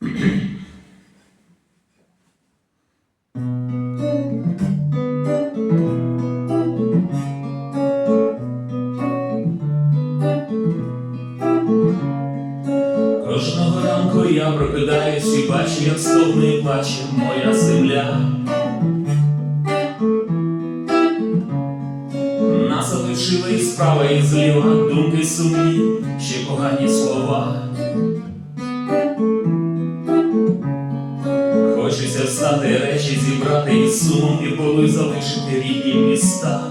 Кожного ранку я прокидаюсь і бачу, як стогне і плаче моя земля. Нас оточили і справа, і зліва думки сумні, ще погані слова. Хочеться встати, речі зібрати і сумом і болю залишити рідні міста.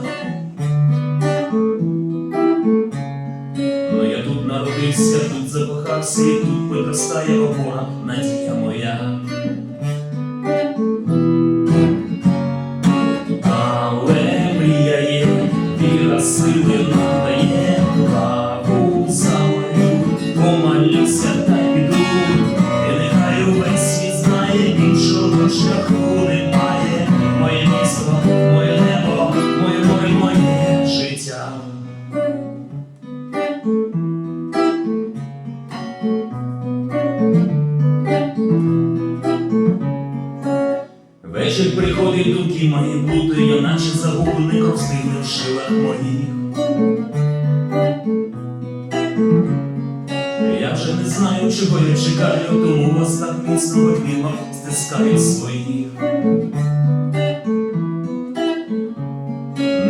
Ну я тут народився, тут закохався, і тут виростає опора, надія моя. Але мрія є, віра сили надає, шляху немає. Моє місто, моє небо, моє море, моє життя. Вечір приходить, думки мої бути, я наче загублений кростини в шилах моїх. Я вже не знаю, чого я чекаю, тому вас так міцно обіймав, стискаю своїх.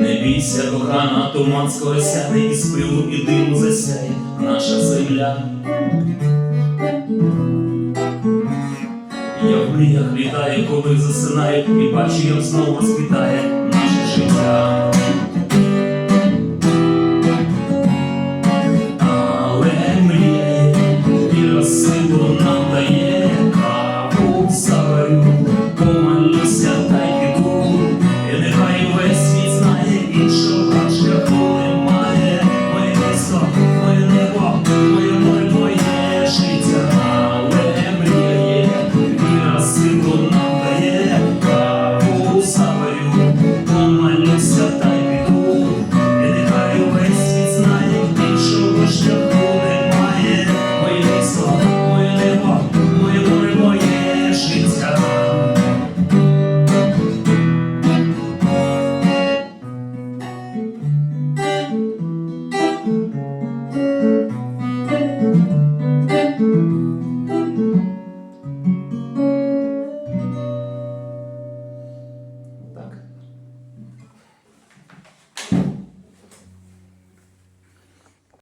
Не бійся, кохана, туман скоро сяде, і з пилу і диму засяє наша земля. Я в мріях літаю, коли засинаю, і бачу, як знову життя.